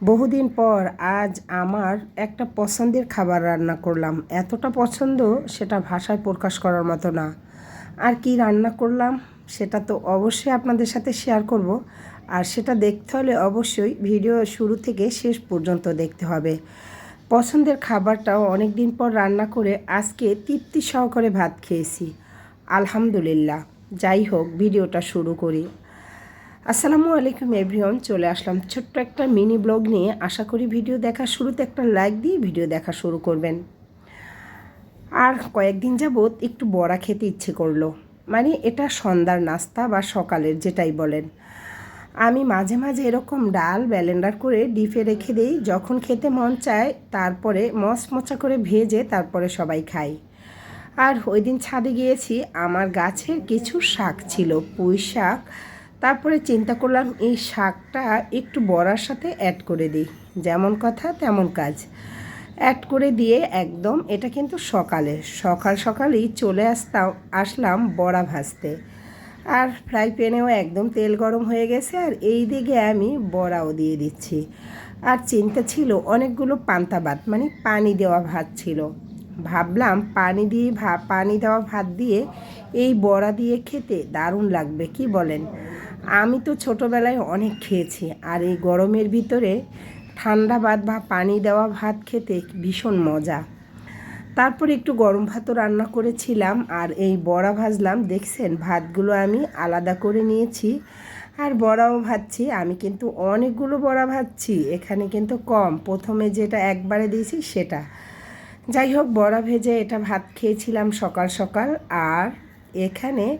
বহুদিন পর আজ আমার একটা পছন্দের খাবার রান্না করলাম। এতটা পছন্দ সেটা ভাষায় প্রকাশ করার মতো না। আর কি রান্না করলাম সেটা তো অবশ্যই আপনাদের সাথে শেয়ার করব। আর সেটা দেখতে হলে অবশ্যই ভিডিও শুরু থেকে শেষ পর্যন্ত দেখতে হবে। পছন্দের খাবারটাও অনেক দিন পর রান্না করে আজকে তৃপ্তি সহকারে ভাত খেয়েছি। আলহামদুলিল্লাহ। যাই হোক ভিডিওটা শুরু করি। আসসালামু আলাইকুম এভরিওয়ান, চলে আসলাম ছোট্ট একটা মিনি ব্লগ নিয়ে। আশা করি ভিডিও দেখা শুরুতে একটা লাইক দিয়ে ভিডিও দেখা শুরু করবেন। আর কয়েকদিন যাবৎ একটু বড়া খেতে ইচ্ছে করল। মানে এটা সন্ধ্যার নাস্তা বা সকালের যেটাই বলেন। আমি মাঝে মাঝে এরকম ডাল ব্যালেন্ডার করে ডিপে রেখে দিই, যখন খেতে মন চায়, তারপরে মচমচা করে ভেজে তারপরে সবাই খাই। আর ওই দিন ছাদে গিয়েছি, আমার গাছের কিছু শাক ছিল, পুঁই শাক তারপরে চিন্তা করলাম এই শাকটা একটু বড়ার সাথে অ্যাড করে দিই। যেমন কথা, তেমন কাজ। অ্যাড করে দিয়ে একদম এটা কিন্তু সকালে, সকাল সকালেই চলে আসতাম, আসলাম বড়া ভাজতে। আর ফ্রাই প্যানেও একদম তেল গরম হয়ে গেছে আর এই দিকে আমি বড়াও দিয়ে দিচ্ছি। আর চিন্তা ছিল অনেকগুলো পান্তা ভাত মানে পানি দেওয়া ভাত ছিল। ভাবলাম পানি দিয়ে ভা, পানি দেওয়া ভাত দিয়ে এই বড়া দিয়ে খেতে দারুণ লাগবে, কি বলেন? আমি তো ছোটোবেলায় অনেক খেয়েছি আর এই গরমের ভিতরে ঠান্ডা ভাত বা পানি দেওয়া ভাত খেতে ভীষণ মজা। তারপর একটু গরম ভাতও রান্না করেছিলাম আর এই বড়া ভাজলাম। দেখছেন, ভাতগুলো আমি আলাদা করে নিয়েছি আর বড়াও ভাজছি। আমি কিন্তু অনেকগুলো বড়া ভাজছি, এখানে কিন্তু কম। প্রথমে যেটা একবারে দিয়েছি সেটা। যাই হোক, বড়া ভেজে এটা ভাত খেয়েছিলাম সকাল সকাল। আর এখানে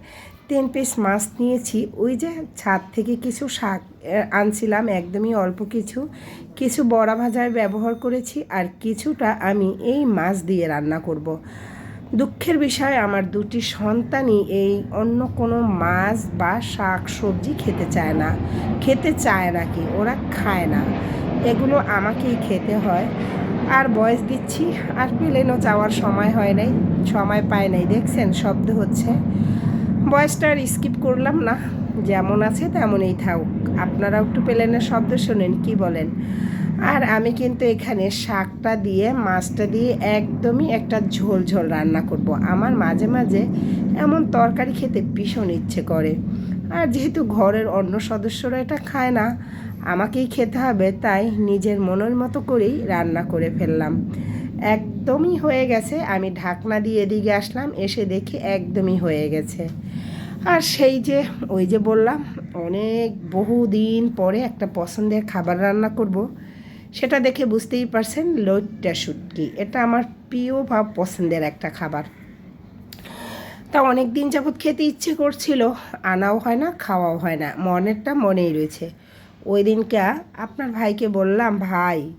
তিন পিস মাছ নিয়েছি। ওই যে ছাদ থেকে কিছু শাক আনছিলাম, একদমই অল্প কিছু। কিছু বড়া ভাজায় ব্যবহার করেছি আর কিছুটা আমি এই মাছ দিয়ে রান্না করব। দুঃখের বিষয়, আমার দুটি সন্তানই এই অন্য কোনো মাছ বা শাক সবজি খেতে চায় না। খেতে চায় না কি? ওরা খায় না। এগুলো আমাকেই খেতে হয়। আর বয়স দিচ্ছি, আর প্লেনও যাওয়ার সময় হয় নাই, সময় পায় নাই। দেখছেন, শব্দ হচ্ছে। বয়সটা আর স্কিপ করলাম না। যেমন আছে তেমনই থাকুক। আপনারাও একটু প্লেনের শব্দ শোনেন, কি বলেন? আর আমি কিন্তু এখানে শাকটা দিয়ে, মাছটা দিয়ে একদমই একটা ঝোল ঝোল রান্না করব। আমার মাঝে মাঝে এমন তরকারি খেতে ভীষণ ইচ্ছে করে। আর যেহেতু ঘরের অন্য সদস্যরা এটা খায় না, আমাকেই খেতে হবে, তাই নিজের মনের মতো করেই রান্না করে ফেললাম। একদমই হয়ে গেছে। আমি ঢাকনা দিয়ে এদিকে আসলাম, এসে দেখি একদমই হয়ে গেছে। আর সেই যে, ওই যে বললাম, অনেক বহুদিন পরে একটা পছন্দের খাবার রান্না করব। সেটা দেখে বুঝতেই পারছেন, লইট্টা শুটকি। এটা আমার প্রিয় ভাব পছন্দের একটা খাবার। তা অনেক দিন যাবৎ খেতে ইচ্ছে করছিল, আনাও হয় না, খাওয়াও হয় না। মনেরটা মনেই রয়েছে। ওই দিনকে আপনার ভাইকে বললাম, ভাই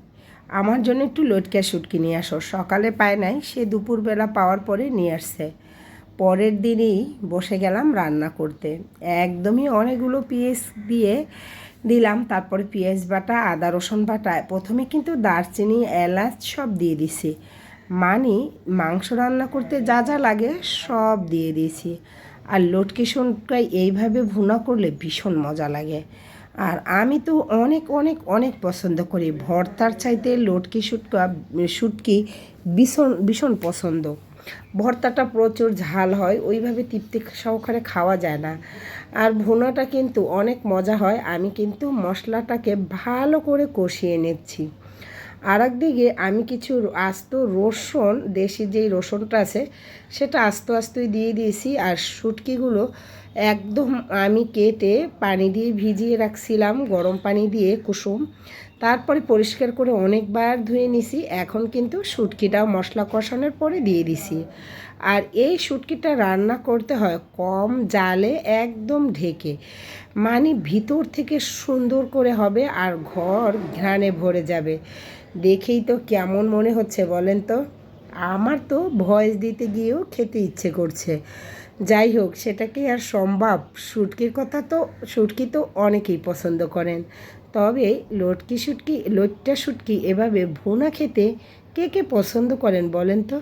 আমার জন্য একটু লটকা শুটকি নিয়ে আসো। সকালে পায় নাই, সে দুপুরবেলা পাওয়ার পরে নিয়ে আসছে। পরের দিনই বসে গেলাম রান্না করতে। একদমই অনেকগুলো পিএস দিয়ে দিলাম, তারপরে পেঁয়াজ বাটা, আদা রসুন বাটা, প্রথমে কিন্তু দারচিনি, এলাচ সব দিয়ে দিছি। মানে মাংস রান্না করতে যা যা লাগে সব দিয়ে দিয়েছি। আর লটকি শুনটাই এইভাবে ভুনা করলে ভীষণ মজা লাগে। আর আমি তো অনেক অনেক অনেক পছন্দ করি। ভর্তার চাইতে লটকি, শুটকা, শুটকি ভীষণ ভীষণ পছন্দ। ভর্তাটা প্রচুর ঝাল হয়, ওইভাবে তৃপ্তি সহকারে খাওয়া যায় না। আর ভুনাটা কিন্তু অনেক মজা হয়, আমি কিন্তু মশলাটাকে ভালো করে কষিয়ে নিচ্ছি। আর একদিকে আমি কিছু আস্ত রসুন, দেশি যেই রসুনটা আছে, সেটা আস্ত আস্তই দিয়ে দিয়েছি, আর শুটকিগুলো একদম আমি কেটে পানি দিয়ে ভিজিয়ে রাখছিলাম, গরম পানি দিয়ে কুসুম। তারপরে পরিষ্কার করে অনেকবার ধুয়ে নিছি। এখন কিন্তু শুটকিটাও মশলা কষানোর পরে দিয়ে দিছি। আর এই শুটকিটা রান্না করতে হয় কম জালে একদম ঢেকে। মানে ভিতর থেকে সুন্দর করে হবে আর ঘর ঘ্রাণে ভরে যাবে। দেখেই তো কেমন মনে হচ্ছে বলেন তো? আমার তো ভয়েস দিতে গিয়েও খেতে ইচ্ছে করছে। যাই হোক সেটাকে আর সম্ভব? শুটকির কথা তো, শুটকি তো অনেকেই পছন্দ করেন। তবে লটকি শুটকি, লটটা শুটকি এভাবে ভুনা খেতে কে কে পছন্দ করেন বলেন তো?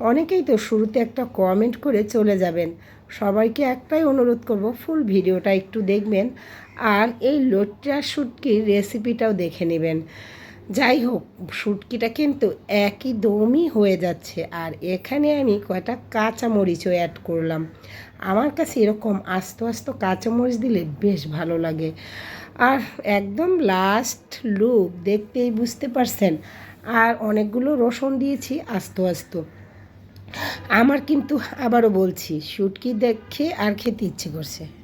অনেকেই তো শুরুতে একটা কমেন্ট করে চলে যাবেন। সবাইকে একটাই অনুরোধ করব ফুল ভিডিওটা একটু দেখবেন আর এই লোটটা শুটকির রেসিপিটাও দেখে নেবেন। যাই হোক, শুটকিটা কিন্তু একই দমই হয়ে যাচ্ছে। আর এখানে আমি কয়টা কাঁচামরিচও অ্যাড করলাম। আমার কাছে এরকম আস্ত আস্ত কাঁচামরিচ দিলে বেশ ভালো লাগে। আর একদম লাস্ট লুক দেখতেই বুঝতে পারছেন। আর অনেকগুলো রসুন দিয়েছি, আস্ত আস্ত। আমার কিন্তু আবারও বলছি, শুটকি দেখে আর খেতে ইচ্ছে করছে।